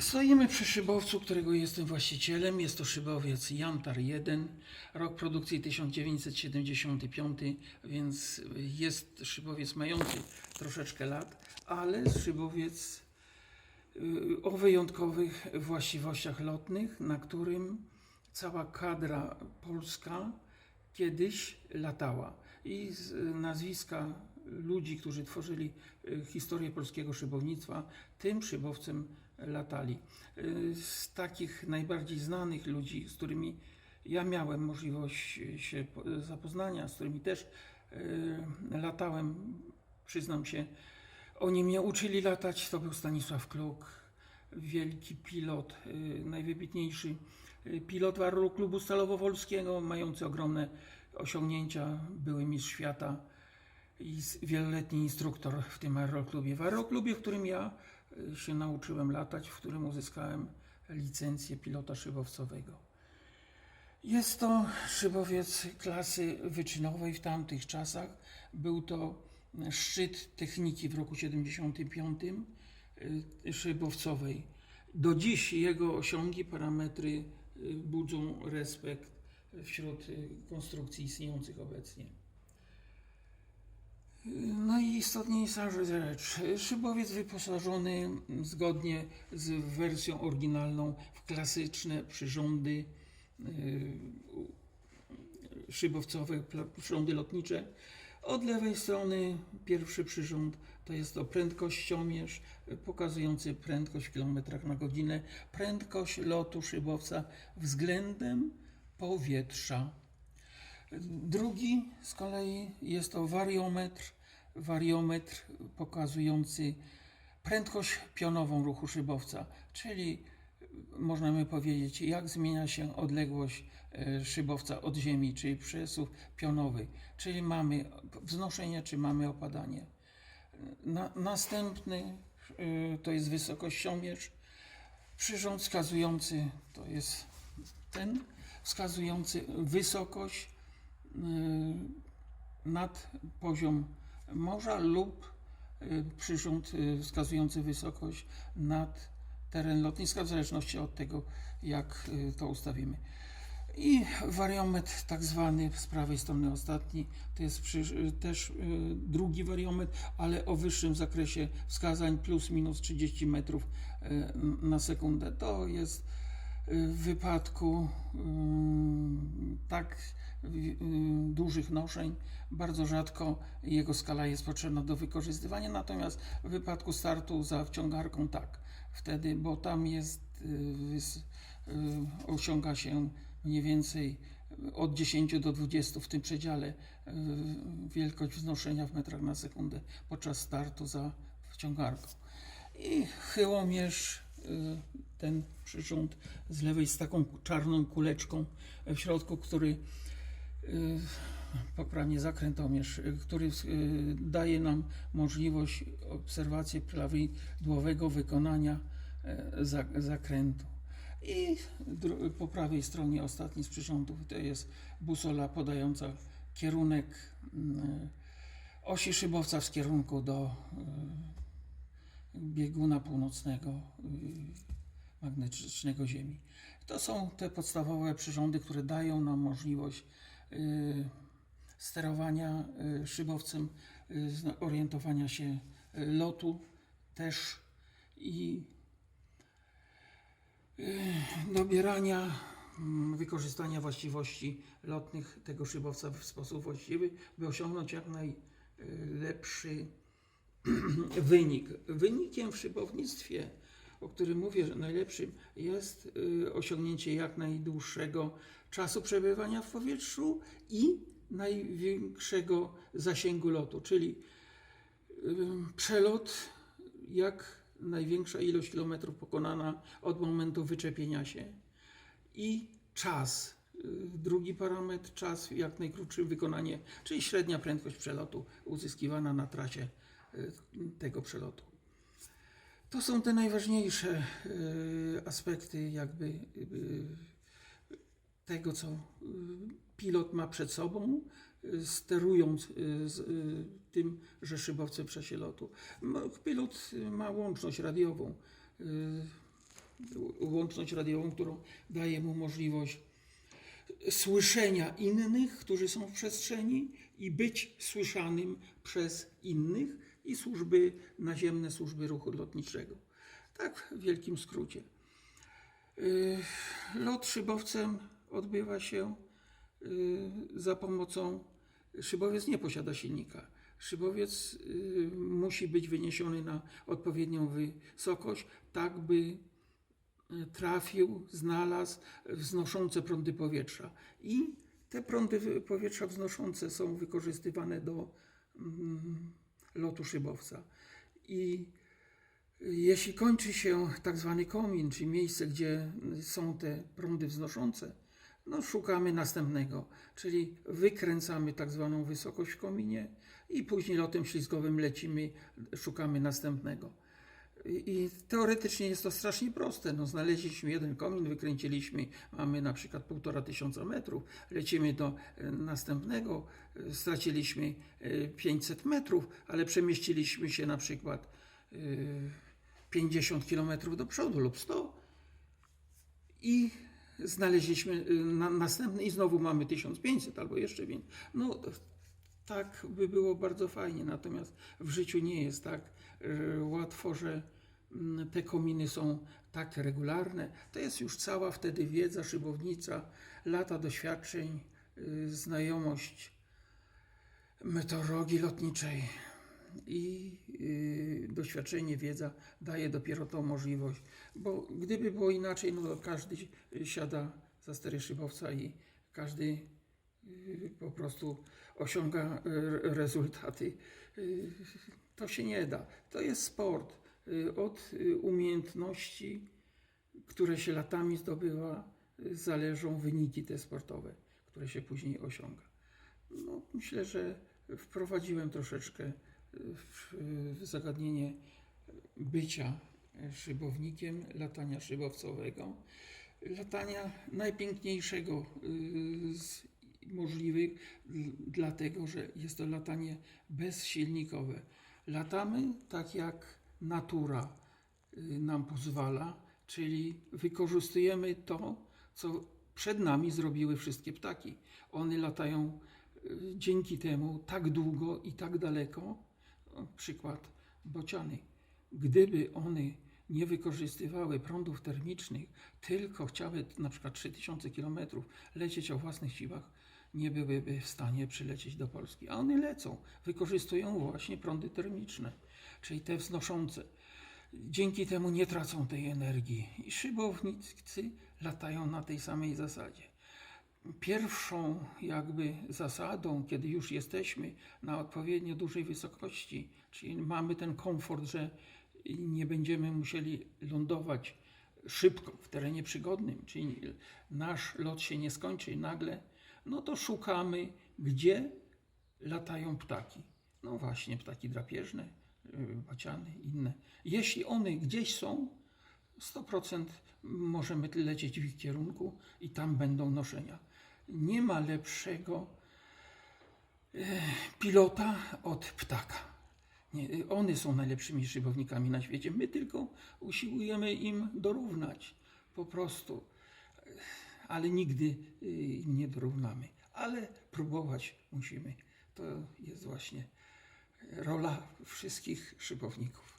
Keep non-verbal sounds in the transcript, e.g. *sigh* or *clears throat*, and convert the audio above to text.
Stoimy przy szybowcu, którego jestem właścicielem. Jest to szybowiec Jantar 1, rok produkcji 1975, więc jest szybowiec mający troszeczkę lat, ale szybowiec y, o wyjątkowych właściwościach lotnych, na którym cała kadra polska kiedyś latała. I z nazwiska ludzi, którzy tworzyli y, historię polskiego szybownictwa, tym szybowcem latali. Y, Z takich najbardziej znanych ludzi, z którymi ja miałem możliwość się po- zapoznania, z którymi też y, latałem, przyznam się, oni mnie uczyli latać, to był Stanisław Kluk, wielki pilot, y, najwybitniejszy y, pilot Aeroklubu Stalowo-Wolskiego, mający ogromne osiągnięcia, były mistrz świata i wieloletni instruktor w tym aeroklubie. W aeroklubie, w którym ja y, się nauczyłem latać, w którym uzyskałem licencję pilota szybowcowego. Jest to szybowiec klasy wyczynowej w tamtych czasach. Był to szczyt techniki w roku 75 y, szybowcowej. Do dziś jego osiągi, parametry y, budzą respekt wśród y, konstrukcji istniejących obecnie. No i istotniejsza rzecz. Szybowiec wyposażony zgodnie z wersją oryginalną w klasyczne przyrządy y, szybowcowe, przyrządy lotnicze. Od lewej strony pierwszy przyrząd to jest to prędkościomierz pokazujący prędkość w kilometrach na godzinę, prędkość lotu szybowca względem powietrza. Drugi z kolei jest to wariometr, wariometr pokazujący prędkość pionową ruchu szybowca, czyli możemy powiedzieć, jak zmienia się odległość e, szybowca od ziemi, czyli przesuw pionowy, czyli mamy wznoszenie, czy mamy opadanie. Na, następny e, to jest wysokościomierz, przyrząd wskazujący, to jest ten, wskazujący wysokość y, nad poziom morza lub y, przyrząd y, wskazujący wysokość nad teren lotniska, w zależności od tego, jak y, to ustawimy. I wariometr tak zwany z prawej strony ostatni, to jest też drugi wariometr, ale o wyższym zakresie wskazań plus minus 30 metrów na sekundę. To jest wypadku ym, tak y, y, dużych noszeń bardzo rzadko jego skala jest potrzebna do wykorzystywania, natomiast w wypadku startu za wciągarką tak, wtedy, bo tam jest, y, y, osiąga się mniej więcej od 10 do 20 w tym przedziale y, wielkość wznoszenia w metrach na sekundę podczas startu za wciągarką. I chyłomierz, y, ten przyrząd z lewej z taką czarną kuleczką w środku, który y, poprawnie zakrętomierz, y, który y, daje nam możliwość obserwacji prawidłowego wykonania e, za- zakrętu. I po prawej stronie ostatni z przyrządów to jest busola podająca kierunek osi szybowca w kierunku do y, bieguna północnego y, magnetycznego Ziemi. To są te podstawowe przyrządy, które dają nam możliwość y, sterowania y, szybowcem, orientowania się lotu też i dobierania, mm, wykorzystania właściwości lotnych tego szybowca w sposób właściwy, by osiągnąć jak najlepszy *clears throat* wynik. Wynikiem w szybownictwie, o którym mówię, że najlepszym jest y, osiągnięcie jak najdłuższego czasu przebywania w powietrzu i największego zasięgu lotu, czyli przelot jak największa ilość kilometrów pokonana od momentu wyczepienia się i czas. y, Drugi parametr, czas jak najkrótszy wykonanie, czyli średnia prędkość przelotu uzyskiwana na trasie tego przelotu. To są te najważniejsze y, aspekty jakby y, tego, co y, pilot ma przed sobą, y, sterując y, y, tym, że szybowce w czasie Pilot y, ma łączność radiową y, łączność radiową, którą daje mu możliwość słyszenia innych, którzy są w przestrzeni i być słyszanym przez innych i służby naziemne, służby ruchu lotniczego. Tak w wielkim skrócie. Y, Lot szybowcem odbywa się y, za pomocą. Szybowiec nie posiada silnika. Szybowiec y, musi być wyniesiony na odpowiednią wysokość, tak by trafił, znalazł wznoszące prądy powietrza. I te prądy powietrza wznoszące są wykorzystywane do mm, lotu szybowca. I jeśli kończy się tak zwany komin, czyli miejsce, gdzie są te prądy wznoszące, no szukamy następnego, czyli wykręcamy tak zwaną wysokość w kominie i później lotem ślizgowym lecimy, szukamy następnego. I teoretycznie jest to strasznie proste. No, znaleźliśmy jeden komin, wykręciliśmy, mamy na przykład półtora tysiąca metrów, lecimy do e, następnego, e, straciliśmy e, 500 metrów, ale przemieściliśmy się na przykład e, 50 kilometrów do przodu lub 100 i znaleźliśmy na, następny i znowu mamy 1500 albo jeszcze więcej. No tak by było bardzo fajnie, natomiast w życiu nie jest tak łatwo, że mm, te kominy są tak regularne. To jest już cała wtedy wiedza szybownicza, lata doświadczeń, y, znajomość meteorologii lotniczej i y, doświadczenie, wiedza daje dopiero tą możliwość, bo gdyby było inaczej, no to każdy siada za stery szybowca i każdy y, po prostu osiąga y, rezultaty. Y, To się nie da. To jest sport. Y, Od y, umiejętności, które się latami zdobywa, y, zależą wyniki te sportowe, które się później osiąga. No, myślę, że wprowadziłem troszeczkę w, zagadnienie bycia szybownikiem, latania szybowcowego, latania najpiękniejszego z możliwych, dl- dlatego że jest to latanie bezsilnikowe. Latamy tak jak natura y, nam pozwala, czyli wykorzystujemy to, co przed nami zrobiły wszystkie ptaki. One latają y, dzięki temu tak długo i tak daleko. Przykład bociany. Gdyby one nie wykorzystywały prądów termicznych, tylko chciały na przykład 3000 km lecieć o własnych siłach, nie byłyby w stanie przylecieć do Polski. A one lecą, wykorzystują właśnie prądy termiczne, czyli te wznoszące. Dzięki temu nie tracą tej energii i szybownicy latają na tej samej zasadzie. Pierwszą jakby zasadą, kiedy już jesteśmy na odpowiednio dużej wysokości, czyli mamy ten komfort, że nie będziemy musieli lądować szybko w terenie przygodnym, czyli nasz lot się nie skończy nagle, no to szukamy, gdzie latają ptaki. No właśnie, ptaki drapieżne, yy, baciany, inne. Jeśli one gdzieś są, 100% możemy lecieć w ich kierunku i tam będą noszenia. Nie ma lepszego e, pilota od ptaka. Nie, one są najlepszymi szybownikami na świecie. My tylko usiłujemy im dorównać po prostu, ale nigdy y, nie dorównamy. Ale próbować musimy. To jest właśnie rola wszystkich szybowników.